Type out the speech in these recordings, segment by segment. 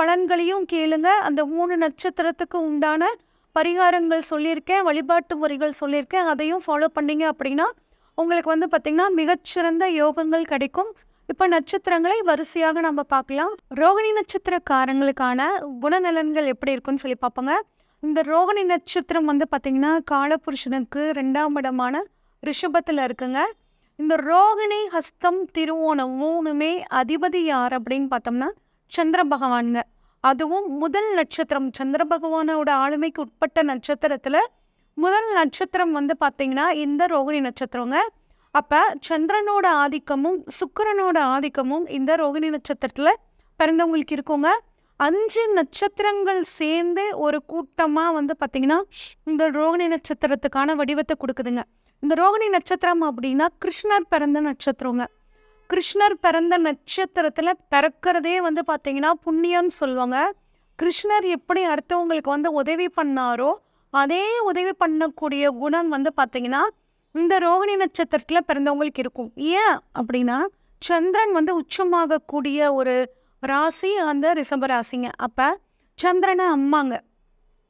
பலன்களையும் கேளுங்க. அந்த மூணு நட்சத்திரத்துக்கு உண்டான பரிகாரங்கள் சொல்லியிருக்கேன் வழிபாட்டு முறைகள் சொல்லியிருக்கேன். அதையும் ஃபாலோ பண்ணீங்க அப்படின்னா உங்களுக்கு வந்து பார்த்திங்கன்னா மிகச்சிறந்த யோகங்கள் கிடைக்கும். இப்போ நட்சத்திரங்களை வரிசையாக நம்ம பார்க்கலாம். ரோகிணி நட்சத்திரக்காரங்களுக்கான குணநலன்கள் எப்படி இருக்குன்னு சொல்லி பார்ப்போங்க. இந்த ரோகிணி நட்சத்திரம் வந்து பார்த்திங்கன்னா காலபுருஷனுக்கு ரெண்டாம் இடமான ரிஷபத்தில் இருக்குங்க. இந்த ரோகிணி ஹஸ்தம் திருவோணம் மூணுமே அதிபதி யார் அப்படின்னு பார்த்தோம்னா சந்திர பகவானுங்க அதுவும் முதல் நட்சத்திரம். சந்திர பகவானோட ஆளுமைக்கு உட்பட்ட நட்சத்திரத்தில் முதல் நட்சத்திரம் வந்து பார்த்திங்கன்னா இந்த ரோகிணி நட்சத்திரங்க. அப்போ சந்திரனோட ஆதிக்கமும் சுக்கரனோட ஆதிக்கமும் இந்த ரோகிணி நட்சத்திரத்தில் பிறந்தவங்களுக்கு இருக்குங்க. அஞ்சு நட்சத்திரங்கள் சேர்ந்து ஒரு கூட்டமாக வந்து பார்த்திங்கன்னா இந்த ரோகிணி நட்சத்திரத்துக்கான வடிவத்தை கொடுக்குதுங்க. இந்த ரோகிணி நட்சத்திரம் அப்படின்னா கிருஷ்ணர் பிறந்த நட்சத்திரங்க. கிருஷ்ணர் பிறந்த நட்சத்திரத்தில் பிறக்கிறதே வந்து பார்த்திங்கன்னா புண்ணியம்னு சொல்லுவாங்க. கிருஷ்ணர் எப்படி அடுத்தவங்களுக்கு வந்து உதவி பண்ணாரோ அதே உதவி பண்ணக்கூடிய குணம் வந்து பார்த்திங்கன்னா இந்த ரோகிணி நட்சத்திரத்தில் பிறந்தவங்களுக்கு இருக்கும். ஏன் அப்படின்னா சந்திரன் வந்து உச்சமாகக்கூடிய ஒரு ராசி அந்த ரிஷப ராசிங்க. அப்போ சந்திரனை அம்மாங்க.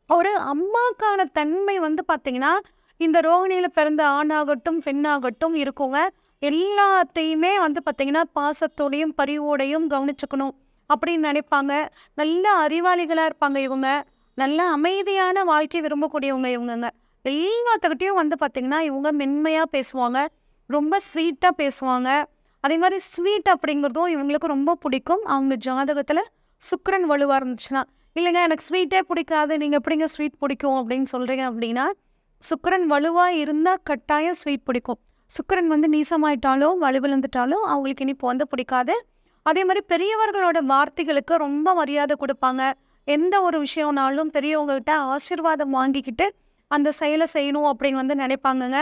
ஒரு அம்மாக்கான தன்மை வந்து பார்த்திங்கன்னா இந்த ரோகிணியில் பிறந்த ஆணாகட்டும் பெண்ணாகட்டும் இருக்குங்க. எல்லாத்தையுமே வந்து பார்த்திங்கன்னா பாசத்தோடையும் பரிவோடையும் கவனிச்சுக்கணும் அப்படின்னு நினைப்பாங்க. நல்ல அறிவாளிகளாக இருப்பாங்க இவங்க. நல்ல அமைதியான வாழ்க்கை விரும்பக்கூடியவங்க இவங்கங்க. எல்லாத்துக்கிட்டையும் வந்து பார்த்திங்கன்னா இவங்க மென்மையாக பேசுவாங்க. ரொம்ப ஸ்வீட்டாக பேசுவாங்க. அதே மாதிரி ஸ்வீட் அப்படிங்கிறதும் இவங்களுக்கு ரொம்ப பிடிக்கும். அவங்க ஜாதகத்தில் சுக்கரன் வலுவாக இருந்துச்சுன்னா. இல்லைங்க எனக்கு ஸ்வீட்டே பிடிக்காது. நீங்கள் எப்படிங்க ஸ்வீட் பிடிக்கும் அப்படின்னு சொல்கிறீங்க அப்படின்னா சுக்கரன் வலுவாக இருந்தால் கட்டாயம் ஸ்வீட் பிடிக்கும். சுக்கரன் வந்து நீசமாயிட்டாலும் வலுவிழந்துட்டாலும் அவங்களுக்கு இனிப்பு வந்து பிடிக்காது. அதே மாதிரி பெரியவர்களோட வார்த்தைகளுக்கு ரொம்ப மரியாதை கொடுப்பாங்க. எந்த ஒரு விஷயம்னாலும் பெரியவங்ககிட்ட ஆசீர்வாதம் வாங்கிக்கிட்டு அந்த செயலை செய்யணும் அப்படின்னு வந்து நினைப்பாங்கங்க.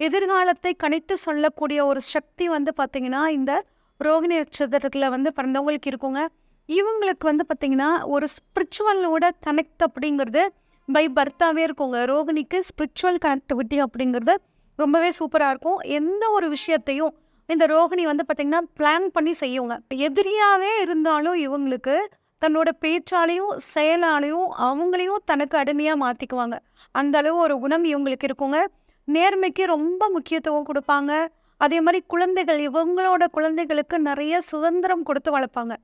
எதிர்காலத்தை கணித்து சொல்லக்கூடிய ஒரு சக்தி வந்து பார்த்திங்கன்னா இந்த ரோகிணி நட்சத்திரத்தில் வந்து பிறந்தவங்களுக்கு இருக்குங்க. இவங்களுக்கு வந்து பார்த்திங்கன்னா ஒரு ஸ்பிரிச்சுவலோட கனெக்ட் அப்படிங்கிறது பை பர்த்தாவே இருக்குங்க. ரோகிணிக்கு ஸ்பிரிச்சுவல் கனெக்டிவிட்டி அப்படிங்கிறது ரொம்பவே சூப்பராக இருக்கும். எந்த ஒரு விஷயத்தையும் இந்த ரோகிணி வந்து பார்த்திங்கன்னா பிளான் பண்ணி செய்யுங்க. எதிரியாகவே இருந்தாலும் இவங்களுக்கு தன்னோட பேச்சாலையும் செயலாலையும் அவங்களையும் தனக்கு அடிமையாக மாற்றிக்குவாங்க அந்த அளவு ஒரு குணம் இவங்களுக்கு இருக்குங்க. நேர்மைக்கு ரொம்ப முக்கியத்துவம் கொடுப்பாங்க. அதே மாதிரி குழந்தைகள் இவங்களோட குழந்தைகளுக்கு நிறைய சுதந்திரம் கொடுத்து வளர்ப்பாங்க.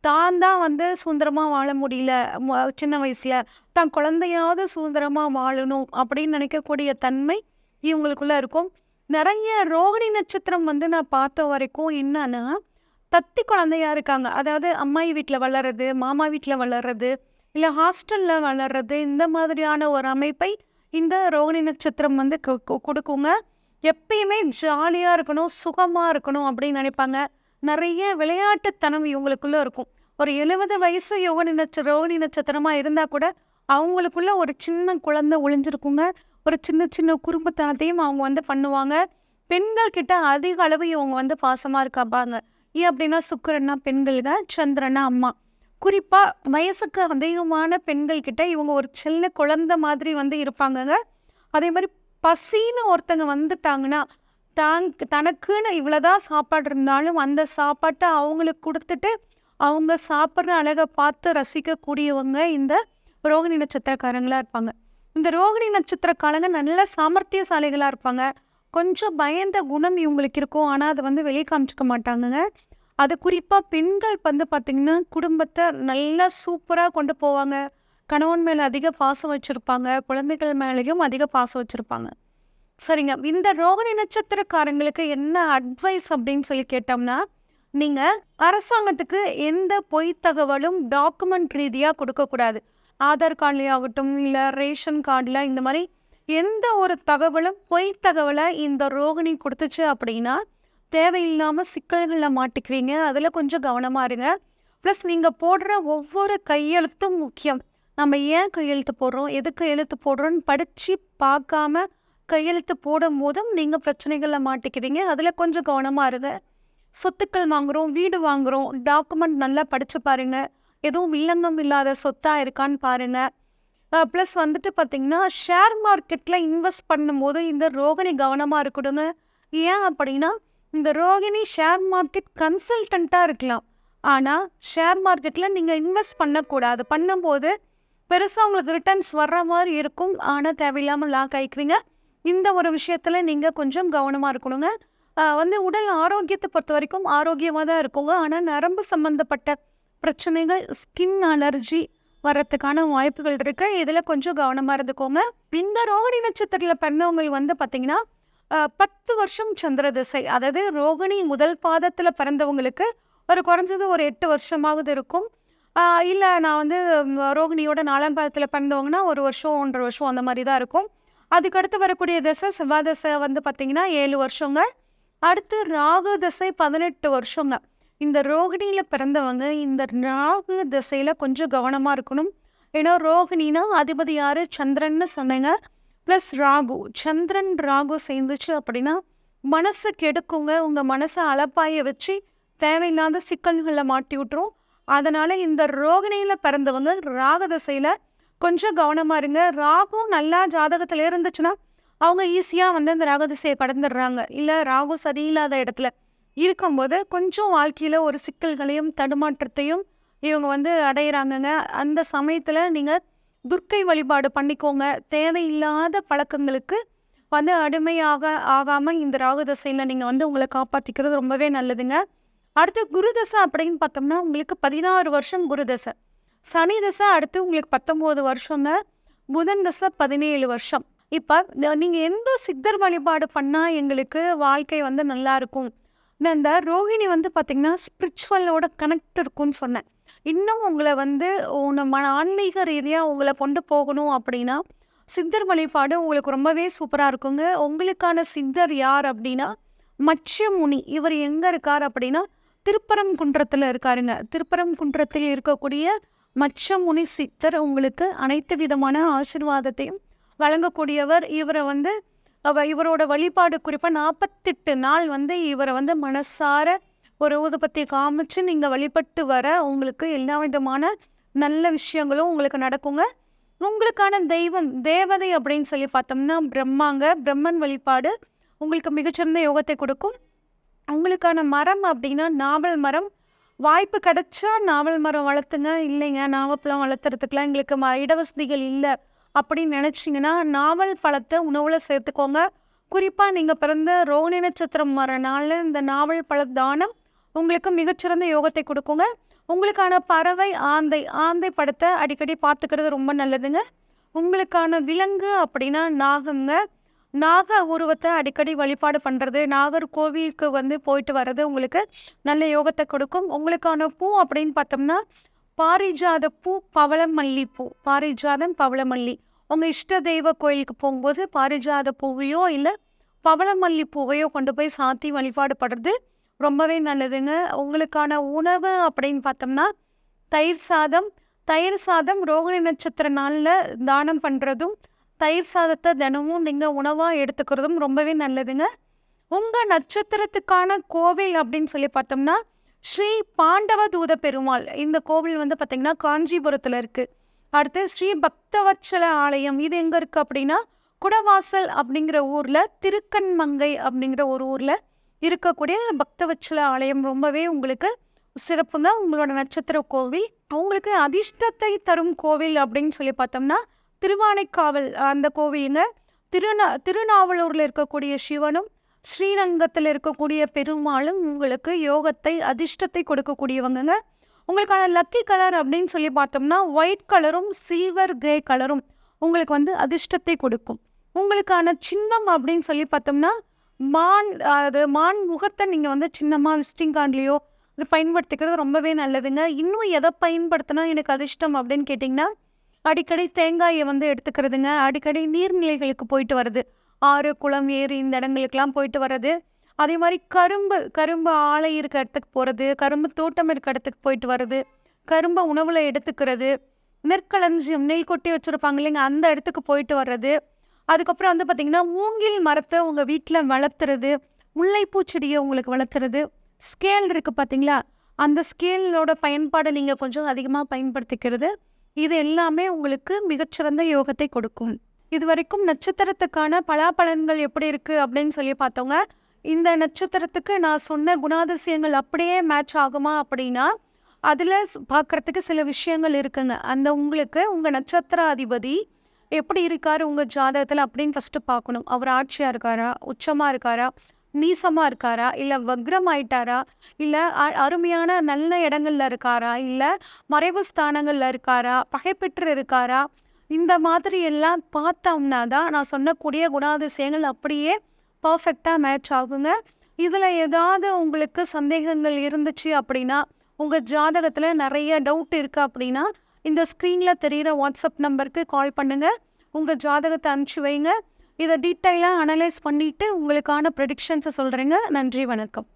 தான் தான் வந்து சுதந்திரமாக வாழ முடியல. ம- சின்ன வயசில் தான் குழந்தையாவது சுதந்திரமாக வாழணும் அப்படின்னு நினைக்கக்கூடிய தன்மை இவங்களுக்குள்ளே இருக்கும். நிறைய ரோகிணி நட்சத்திரம் வந்து நான் பார்த்த வரைக்கும் என்னன்னா தத்தி குழந்தையாக இருக்காங்க. அதாவது அம்மாயி வீட்டில் வளர்றது மாமா வீட்டில் வளர்றது இல்லை ஹாஸ்டலில் வளர்றது இந்த மாதிரியான ஒரு அமைப்பை இந்த ரோகிணி நட்சத்திரம் வந்து கொடுக்குங்க. எப்பயுமே ஜாலியாக இருக்கணும் சுகமாக இருக்கணும் அப்படின்னு நினைப்பாங்க. நிறைய விளையாட்டுத்தனம் இவங்களுக்குள்ளே இருக்கும். ஒரு எழுபது வயசு யோகனி நட்ச ரோகிணி நட்சத்திரமாக இருந்தால் கூட அவங்களுக்குள்ள ஒரு சின்ன குழந்தை ஒளிஞ்சிருக்குங்க. ஒரு சின்ன சின்ன குறும்புத்தனத்தையும் அவங்க வந்து பண்ணுவாங்க. பெண்கள் கிட்ட அதிக அளவு இவங்க வந்து பாசமாக இருக்காப்பாங்க. ஏன் அப்படின்னா சுக்கிரன்னா பெண்களுங்க சந்திரனா அம்மா. குறிப்பாக வயசுக்கு அதிகமான பெண்கள் கிட்ட இவங்க ஒரு சின்ன குழந்தை மாதிரி வந்து இருப்பாங்கங்க. அதே மாதிரி பசின்னு ஒருத்தங்க வந்துட்டாங்கன்னா தான் தனக்குன்னு இவ்வளோதான் சாப்பாடு இருந்தாலும் அந்த சாப்பாட்டை அவங்களுக்கு கொடுத்துட்டு அவங்க சாப்பிட்ற அழகை பார்த்து ரசிக்கக்கூடியவங்க இந்த ரோகிணி நட்சத்திரக்காரங்களாக இருப்பாங்க. இந்த ரோகிணி நட்சத்திரக்காரங்க நல்ல சாமர்த்தியசாலிகளாக இருப்பாங்க. கொஞ்சம் பயந்த குணம் இவங்களுக்கு இருக்கும். ஆனால் அதை வந்து வெளியே காமிச்சிக்க மாட்டாங்கங்க. அது குறிப்பாக பெண்கள் வந்து பார்த்திங்கன்னா குடும்பத்தை நல்லா சூப்பராக கொண்டு போவாங்க. கணவன் மேலே அதிக பாசம் வச்சுருப்பாங்க. குழந்தைகள் மேலேயும் அதிக பாசம் வச்சுருப்பாங்க. சரிங்க. இந்த ரோகிணி நட்சத்திரக்காரங்களுக்கு என்ன அட்வைஸ் அப்படின்னு சொல்லி கேட்டோம்னா நீங்கள் அரசாங்கத்துக்கு எந்த பொய் தகவலும் டாக்குமெண்ட் ரீதியாக கொடுக்கக்கூடாது ஆதார் கார்டுலேயே ஆகட்டும் இல்லை ரேஷன் கார்டில் இந்த மாதிரி எந்த ஒரு தகவலும் பொய் தகவலை இந்த ரோகிணி கொடுத்துச்சு அப்படின்னா தேவையில்லாமல் சிக்கல்களில் மாட்டிக்குவீங்க. அதில் கொஞ்சம் கவனமாக இருங்க. ப்ளஸ் நீங்கள் போடுற ஒவ்வொரு கையெழுத்தும் முக்கியம். நம்ம ஏன் கையெழுத்து போடுறோம்? எதுக்கு எழுத்து போடுறோம்னு படித்து பார்க்காம கையெழுத்து போடும் போதும் நீங்கள் பிரச்சனைகளில் மாட்டிக்குவீங்க. அதில் கொஞ்சம் கவனமாக இருங்க. சொத்துக்கள் வாங்குகிறோம் வீடு வாங்குகிறோம் டாக்குமெண்ட் நல்லா படித்து பாருங்கள் எதுவும் வில்லங்கம் இல்லாத சொத்தாக இருக்கான்னு பாருங்கள் ப்ளஸ் வந்துட்டு பார்த்தீங்கன்னா ஷேர் மார்க்கெட்டில் இன்வெஸ்ட் பண்ணும்போது இந்த ரோகிணி கவனமாக இருக்கணுங்க. ஏன் அப்படின்னா இந்த ரோகிணி ஷேர் மார்க்கெட் கன்சல்டண்ட்டாக இருக்கலாம். ஆனால் ஷேர் மார்க்கெட்டில் நீங்கள் இன்வெஸ்ட் பண்ணக்கூடாது. பண்ணும்போது பெருசாக உங்களுக்கு ரிட்டர்ன்ஸ் வர்ற மாதிரி இருக்கும். ஆனால் தேவையில்லாமல் லாக் ஆகிக்குவீங்க இந்த ஒரு விஷயத்தில் நீங்கள் கொஞ்சம் கவனமாக இருக்கணுங்க. வந்து உடல் ஆரோக்கியத்தை பொறுத்த வரைக்கும் ஆரோக்கியமாக தான் இருக்குங்க. ஆனால் நரம்பு சம்மந்தப்பட்ட பிரச்சனைகள் ஸ்கின் அலர்ஜி வர்றதுக்கான வாய்ப்புகள் இருக்குது இதில் கொஞ்சம் கவனமாக இருந்துக்கோங்க. இந்த ரோகிணி நட்சத்திரத்தில் பிறந்தவங்க வந்து பார்த்திங்கன்னா பத்து வருஷம் சந்திர திசை. அதாவது ரோகிணி முதல் பாதத்தில் பிறந்தவங்களுக்கு ஒரு குறைஞ்சது ஒரு எட்டு வருஷமாவது இருக்கும். இல்லை நான் வந்து ரோகிணியோட நாலாம் பாதத்தில் பிறந்தவங்கன்னா ஒரு வருஷம் ஒன்றரை வருஷம் அந்த மாதிரி தான் இருக்கும். அதுக்கடுத்து வரக்கூடிய திசை செவ்வாய் திசை வந்து பார்த்தீங்கன்னா ஏழு வருஷங்க. அடுத்து ராகு திசை பதினெட்டு வருஷங்க. இந்த ரோகிணியில் பிறந்தவங்க இந்த ராகு திசையில் கொஞ்சம் கவனமாக இருக்கணும். ஏன்னா ரோகிணினா அதிபதி யார்? சந்திரன்னு சொன்னேங்க. ப்ளஸ் ராகு. சந்திரன் ராகு சேர்ந்துச்சு அப்படின்னா மனசை கெடுக்குங்க. உங்கள் மனசை அளப்பாய வச்சு தேவையில்லாத சிக்கல்களை மாட்டி விட்டுரும். அதனால் இந்த ரோகிணியில் பிறந்தவங்க ராகு திசையில் கொஞ்சம் கவனமாக இருங்க. ராகும் நல்லா ஜாதகத்தில் இருந்துச்சுன்னா அவங்க ஈஸியாக வந்து அந்த ராகு திசையை கடந்துடுறாங்க. இல்லை ராகு சரியில்லாத இடத்துல இருக்கும்போது கொஞ்சம் வாழ்க்கையில் ஒரு சிக்கல்களையும் தடுமாற்றத்தையும் இவங்க வந்து அடையிறாங்கங்க. அந்த சமயத்தில் நீங்கள் துர்க்கை வழிபாடு பண்ணிக்கோங்க. தேவையில்லாத பழக்கங்களுக்கு வந்து அடிமையாக ஆகாமல் இந்த ராகு தசையில் நீங்கள் வந்து உங்களை காப்பாற்றிக்கிறது ரொம்பவே நல்லதுங்க. அடுத்து குரு தசை அப்படின்னு பார்த்தோம்னா உங்களுக்கு பதினாறு வருஷம் குரு தசை சனி தசை அடுத்து உங்களுக்கு பத்தொம்போது வருஷங்க. புதன் தசை பதினேழு வருஷம். இப்போ நீங்கள் எந்த சித்தர் வழிபாடு பண்ணால் எங்களுக்கு வாழ்க்கை வந்து நல்லா இருக்கும்? நான் இந்த ரோஹிணி வந்து பார்த்திங்கன்னா ஸ்பிரிச்சுவலோட கனெக்ட் இருக்கும்னு சொன்னேன். இன்னும் உங்களை வந்து உன்னை மன ஆன்மீக ரீதியாக உங்களை கொண்டு போகணும் அப்படின்னா சித்தர் வழிபாடு உங்களுக்கு ரொம்பவே சூப்பராக இருக்குங்க. உங்களுக்கான சித்தர் யார் அப்படின்னா மச்சமுனி இவர் எங்கே இருக்கார் அப்படின்னா திருப்பரங்குன்றத்தில் இருக்காருங்க. திருப்பரங்குன்றத்தில் இருக்கக்கூடிய மச்சமுனி சித்தர் உங்களுக்கு அனைத்து விதமான ஆசிர்வாதத்தையும் வழங்கக்கூடியவர். இவரை வந்து அவ இவரோட வழிபாடு குறிப்பாக நாற்பத்தெட்டு நாள் வந்து இவரை வந்து மனசார ஒரு ஊதுபத்தி காமிச்சு நீங்கள் வழிபட்டு வர உங்களுக்கு எல்லா விதமான நல்ல விஷயங்களும் உங்களுக்கு நடக்குங்க. உங்களுக்கான தெய்வம் தேவதை அப்படின்னு சொல்லி பார்த்தோம்னா பிரம்மாங்க. பிரம்மன் வழிபாடு உங்களுக்கு மிகச்சிறந்த யோகத்தை கொடுக்கும். உங்களுக்கான மரம் அப்படின்னா நாவல் மரம். வாய்ப்பு கிடைச்சா நாவல் மரம் வளர்த்துங்க. இல்லைங்க நாவப்பழம் வளர்த்துறதுக்குலாம் எங்களுக்கு ம இடவசதிகள் இல்லை. அப்படின்னு நினச்சிங்கன்னா நாவல் பழத்தை உணவில் சேர்த்துக்கோங்க. குறிப்பாக நீங்கள் பிறந்த ரோகிணி நட்சத்திரம் வர நாளில் இந்த நாவல் பழ தானம் உங்களுக்கு மிகச்சிறந்த யோகத்தை கொடுக்குங்க. உங்களுக்கான பறவை ஆந்தை ஆந்தை படத்தை அடிக்கடி பார்த்துக்கிறது ரொம்ப நல்லதுங்க. உங்களுக்கான விலங்கு அப்படின்னா நாகங்க. நாக உருவத்தை அடிக்கடி வழிபாடு பண்ணுறது நாகர் கோவிலுக்கு வந்து போயிட்டு வர்றது உங்களுக்கு நல்ல யோகத்தை கொடுக்கும். உங்களுக்கான பூ அப்படின்னு பார்த்தோம்னா பாரிஜாத பூ பவளமல்லி பூ பாரிஜாதம் பவளமல்லி. உங்கள் இஷ்ட தெய்வ கோயிலுக்கு போகும்போது பாரிஜாத பூவையோ இல்லை பவளமல்லி பூவையோ கொண்டு போய் சாத்தி வழிபாடு படுறது ரொம்பவே நல்லதுங்க. உங்களுக்கான உணவு அப்படின்னு பார்த்தோம்னா தயிர் சாதம் தயிர் சாதம் ரோகிணி நட்சத்திர நாளில் தானம் பண்ணுறதும் தயிர் சாதத்தை தினமும் நீங்கள் உணவாக எடுத்துக்கிறதும் ரொம்பவே நல்லதுங்க. உங்கள் நட்சத்திரத்துக்கான கோவில் அப்படின்னு சொல்லி பார்த்தோம்னா ஸ்ரீ பாண்டவ தூத பெருமாள். இந்த கோவில் வந்து பார்த்திங்கன்னா காஞ்சிபுரத்தில் இருக்குது அடுத்து ஸ்ரீ பக்தவச்சல ஆலயம். இது எங்கே இருக்குது அப்படின்னா குடவாசல் அப்படிங்கிற ஊரில் திருக்கண்மங்கை அப்படிங்கிற ஒரு ஊரில் இருக்கக்கூடிய பக்தவச்சல ஆலயம். ரொம்பவே உங்களுக்கு சிறப்புங்க. உங்களோட நட்சத்திர கோவில். உங்களுக்கு அதிர்ஷ்டத்தை தரும் கோவில் அப்படின்னு சொல்லி பார்த்தோம்னா திருவானைக்காவல் அந்த கோவிலுங்க. திருநா திருநாவலூரில் இருக்கக்கூடிய சிவனும் ஸ்ரீரங்கத்தில் இருக்கக்கூடிய பெருமாளும் உங்களுக்கு யோகத்தை அதிர்ஷ்டத்தை கொடுக்கக்கூடியவங்கங்க. உங்களுக்கான லக்கி கலர் அப்படின்னு சொல்லி பார்த்தோம்னா ஒயிட் கலரும் சில்வர் கிரே கலரும் உங்களுக்கு வந்து அதிர்ஷ்டத்தை கொடுக்கும். உங்களுக்கான சின்னம் அப்படின்னு சொல்லி பார்த்தோம்னா மான் அது மான் முகத்தை நீங்கள் வந்து சின்னமாக விசிட்டிங் கார்ட்லேயோ பயன்படுத்திக்கிறது ரொம்பவே நல்லதுங்க. இன்னும் எதை பயன்படுத்தினா எனக்கு அதிர்ஷ்டம் அப்படின்னு கேட்டிங்கன்னா அடிக்கடி தேங்காயை வந்து எடுத்துக்கிறதுங்க. அடிக்கடி நீர்நிலைகளுக்கு போயிட்டு வர்றது. ஆறு குளம் ஏரி இந்த இடங்களுக்கெல்லாம் போயிட்டு வர்றது. அதே மாதிரி கரும்பு கரும்பு ஆலை இருக்க இடத்துக்கு போகிறது கரும்பு தோட்டம் இருக்க இடத்துக்கு போயிட்டு வர்றது கரும்பை உணவில் எடுத்துக்கிறது நெற்களஞ்சியம் நெல் கொட்டி வச்சுருப்பாங்க இல்லைங்க அந்த இடத்துக்கு போயிட்டு வர்றது. அதுக்கப்புறம் வந்து பார்த்திங்கன்னா மூங்கில் மரத்தை உங்கள் வீட்டில் வளர்த்துறது முல்லைப்பூ செடியை உங்களுக்கு வளர்த்துறது ஸ்கேல் இருக்குது பார்த்தீங்களா அந்த ஸ்கேலோட பயன்பாடை நீங்கள் கொஞ்சம் அதிகமாக பயன்படுத்திக்கிறது இது எல்லாமே உங்களுக்கு மிகச்சிறந்த யோகத்தை கொடுக்கும். இது வரைக்கும் நட்சத்திரத்துக்கான பலாபலன்கள் எப்படி இருக்குது அப்படின்னு சொல்லி பார்த்தோங்க. இந்த நட்சத்திரத்துக்கு நான் சொன்ன குணாதிசயங்கள் அப்படியே மேட்ச் ஆகுமா அப்படின்னா அதில் பார்க்குறதுக்கு சில விஷயங்கள் இருக்குங்க. அந்த உங்களுக்கு உங்கள் நட்சத்திர அதிபதி எப்படி இருக்கார் உங்கள் ஜாதகத்தில் அப்படின்னு ஃபஸ்ட்டு பார்க்கணும். அவர் ஆட்சியாக இருக்காரா? உச்சமாக இருக்காரா? நீசமாக இருக்காரா? இல்லை வக்ரம் ஆயிட்டாரா? இல்லை அருமையான நல்ல இடங்களில் இருக்காரா? இல்லை மறைவு ஸ்தானங்களில் இருக்காரா? பகைப்பெற்று இருக்காரா? இந்த மாதிரி எல்லாம் பார்த்தோம்னா தான் நான் சொன்னக்கூடிய குணாதிசயங்கள் அப்படியே பர்ஃபெக்டாக மேட்ச் ஆகுங்க. இதில் ஏதாவது உங்களுக்கு சந்தேகங்கள் இருந்துச்சு அப்படின்னா உங்கள் ஜாதகத்தில் நிறைய டவுட் இருக்குது அப்படின்னா இந்த ஸ்க்ரீனில் தெரிகிற வாட்ஸ்அப் நம்பருக்கு கால் பண்ணுங்கள் உங்கள் ஜாதகத்தை அனுப்பிச்சி வைங்க. இதை டீட்டெயிலாக அனலைஸ் பண்ணிவிட்டு உங்களுக்கான ப்ரெடிக்ஷன்ஸை சொல்கிறேங்க நன்றி வணக்கம்.